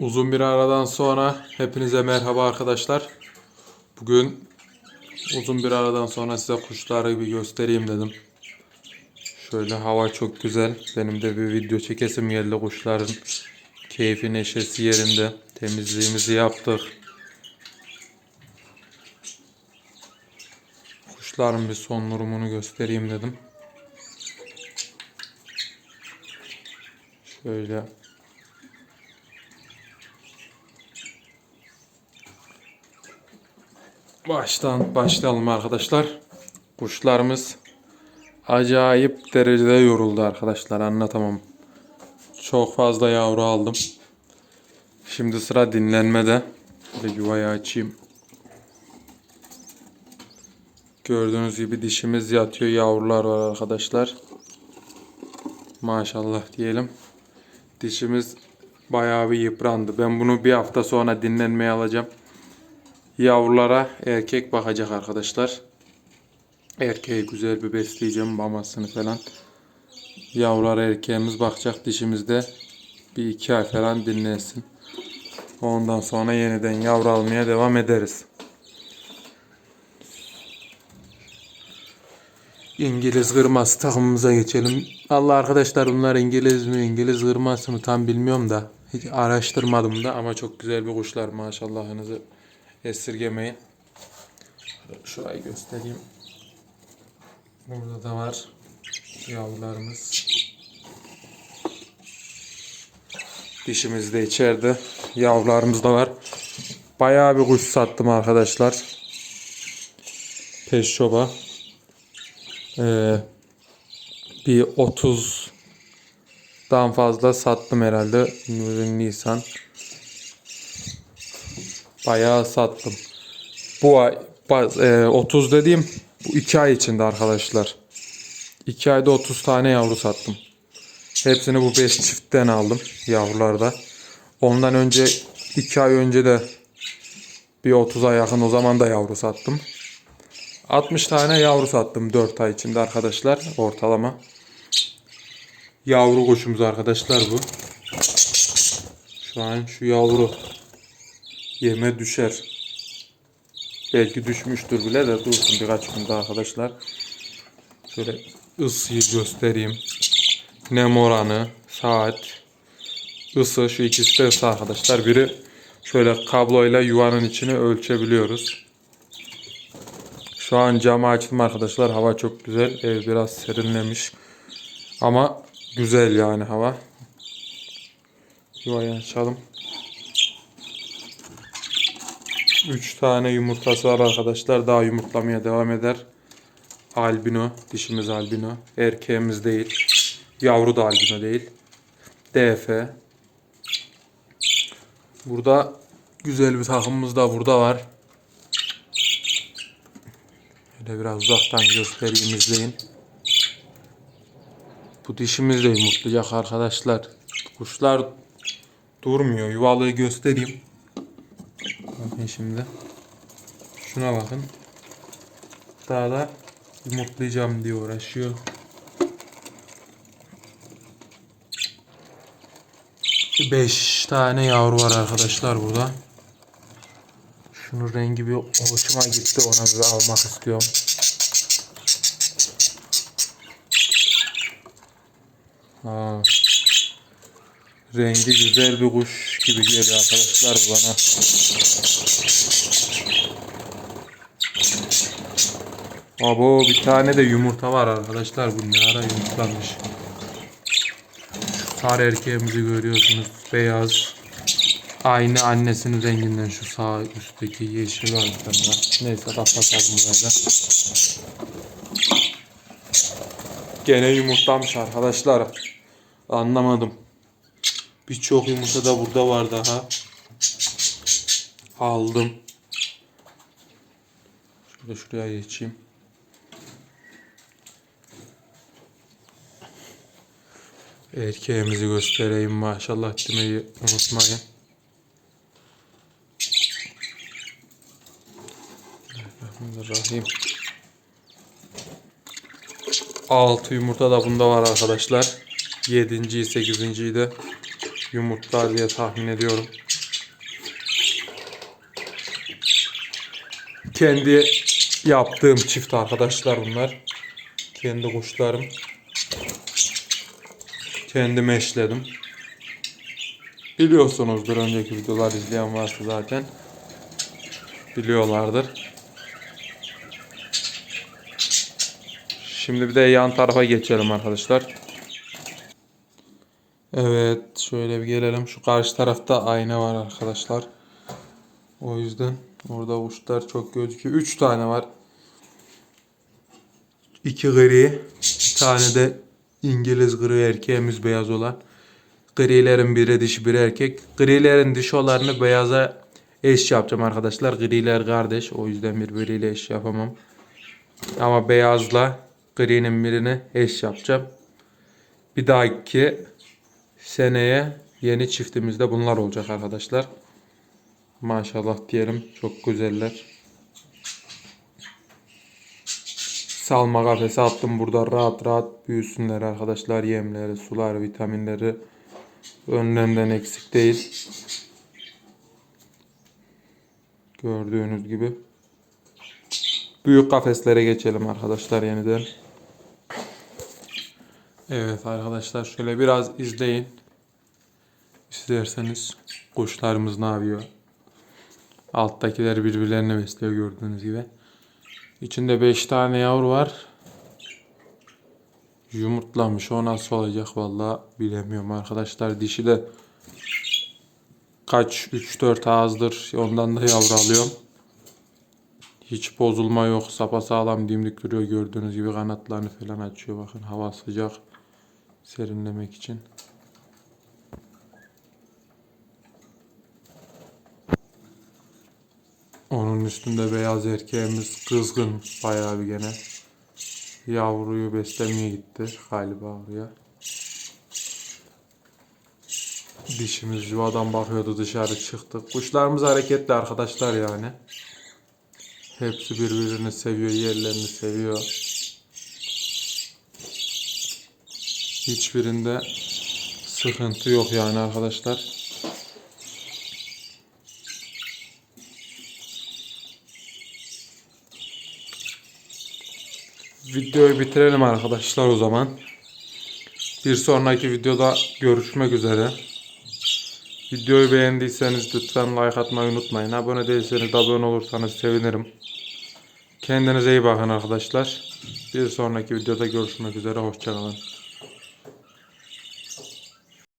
Uzun bir aradan sonra hepinize merhaba arkadaşlar. Bugün uzun bir aradan sonra size kuşları bir göstereyim dedim. Şöyle hava çok güzel. Benim de bir video çekesim geldi kuşların keyfi neşesi yerinde. Temizliğimizi yaptık. Kuşların bir son durumunu göstereyim dedim. Şöyle Baştan başlayalım arkadaşlar. Kuşlarımız acayip derecede yoruldu arkadaşlar anlatamam. Çok fazla yavru aldım. Şimdi sıra dinlenmede. Ve yuvayı açayım. Gördüğünüz gibi dişimiz yatıyor. Yavrular var arkadaşlar. Maşallah diyelim. Dişimiz bayağı bir yıprandı. Ben bunu bir hafta sonra dinlenmeye alacağım. Yavrulara erkek bakacak arkadaşlar. Erkeği güzel bir besleyeceğim mamasını falan. Yavrulara erkeğimiz bakacak dişimizde bir iki ay falan dinlensin. Ondan sonra yeniden yavru almaya devam ederiz. İngiliz kırması takımımıza geçelim. Allah arkadaşlar bunlar İngiliz mi İngiliz kırması mı tam bilmiyorum da. Hiç araştırmadım da ama çok güzel bir kuşlar maşallahınızı esirgemeyin. Şurayı göstereyim. Burada da var yavrularımız. Dişimiz de içeride. Yavrularımız da var. Bayağı bir kuş sattım arkadaşlar. Peşçoba. Ee, bir 30'dan fazla sattım herhalde. Nisan. Bayağı sattım. Bu ay e, 30 dediğim bu 2 ay içinde arkadaşlar. 2 ayda 30 tane yavru sattım. Hepsini bu 5 çiftten aldım yavrularda. Ondan önce 2 ay önce de bir 30'a yakın o zaman da yavru sattım. 60 tane yavru sattım 4 ay içinde arkadaşlar ortalama. Yavru kuşumuz arkadaşlar bu. Şu an şu yavru yeme düşer. Belki düşmüştür bile de dursun birkaç gün daha arkadaşlar. Şöyle ısıyı göstereyim. Nem oranı, saat, ısı şu ikisi de ısı arkadaşlar. Biri şöyle kabloyla yuvanın içini ölçebiliyoruz. Şu an camı açtım arkadaşlar. Hava çok güzel. Ev biraz serinlemiş. Ama güzel yani hava. Yuvayı açalım. 3 tane yumurtası var arkadaşlar. Daha yumurtlamaya devam eder. Albino. Dişimiz albino. Erkeğimiz değil. Yavru da albino değil. DF. Burada güzel bir takımımız da burada var. Şöyle biraz uzaktan göstereyim izleyin. Bu dişimiz de yumurtlayacak arkadaşlar. Kuşlar durmuyor. Yuvalığı göstereyim. Bakın şimdi. Şuna bakın. Daha da yumurtlayacağım diye uğraşıyor. Beş tane yavru var arkadaşlar burada. Şunun rengi bir hoşuma gitti. Ona bir almak istiyorum. Aa, rengi güzel bir kuş gibi geliyor arkadaşlar bana. Abo bir tane de yumurta var arkadaşlar. Bu ne ara yumurtlamış. Şu sarı erkeğimizi görüyorsunuz. Beyaz. Aynı annesinin renginden şu sağ üstteki yeşil var. Neyse kapatalım böyle. Gene yumurtlamış arkadaşlar. Anlamadım. Birçok yumurta da burada var daha. Aldım. Şöyle şuraya geçeyim. Erkeğimizi göstereyim maşallah demeyi unutmayın. Bismillahirrahmanirrahim. 6 yumurta da bunda var arkadaşlar. 7. 8. de yumurtlar diye tahmin ediyorum. Kendi yaptığım çift arkadaşlar bunlar. Kendi kuşlarım. Kendim eşledim. Biliyorsunuzdur önceki videolar izleyen varsa zaten. Biliyorlardır. Şimdi bir de yan tarafa geçelim arkadaşlar. Evet şöyle bir gelelim. Şu karşı tarafta ayna var arkadaşlar. O yüzden orada kuşlar çok gözüküyor. 3 tane var. 2 gri. Bir tane de İngiliz gri erkeğimiz beyaz olan. Grilerin biri dişi biri erkek. Grilerin dişi olanı beyaza eş yapacağım arkadaşlar. Griler kardeş. O yüzden birbiriyle eş yapamam. Ama beyazla gri'nin birini eş yapacağım. Bir dahaki seneye yeni çiftimizde bunlar olacak arkadaşlar. Maşallah diyelim. Çok güzeller. Salma kafesi attım burada rahat rahat büyüsünler arkadaşlar. Yemleri, sular, vitaminleri önlemden eksik değil. Gördüğünüz gibi. Büyük kafeslere geçelim arkadaşlar yeniden. Evet arkadaşlar şöyle biraz izleyin. İsterseniz kuşlarımız ne yapıyor? Alttakiler birbirlerini besliyor gördüğünüz gibi. İçinde 5 tane yavru var. Yumurtlamış. O nasıl olacak vallahi bilemiyorum arkadaşlar. Dişi de kaç 3-4 ağızdır. Ondan da yavru alıyorum. Hiç bozulma yok. Sapasağlam dimdik duruyor gördüğünüz gibi kanatlarını falan açıyor. Bakın hava sıcak. Serinlemek için. Onun üstünde beyaz erkeğimiz kızgın bayağı bir gene. Yavruyu beslemeye gitti galiba oraya. Dişimiz yuvadan bakıyordu dışarı çıktı. Kuşlarımız hareketli arkadaşlar yani. Hepsi birbirini seviyor, yerlerini seviyor. Hiçbirinde sıkıntı yok yani arkadaşlar. Videoyu bitirelim arkadaşlar o zaman. Bir sonraki videoda görüşmek üzere. Videoyu beğendiyseniz lütfen like atmayı unutmayın. Abone değilseniz de abone olursanız sevinirim. Kendinize iyi bakın arkadaşlar. Bir sonraki videoda görüşmek üzere. Hoşçakalın.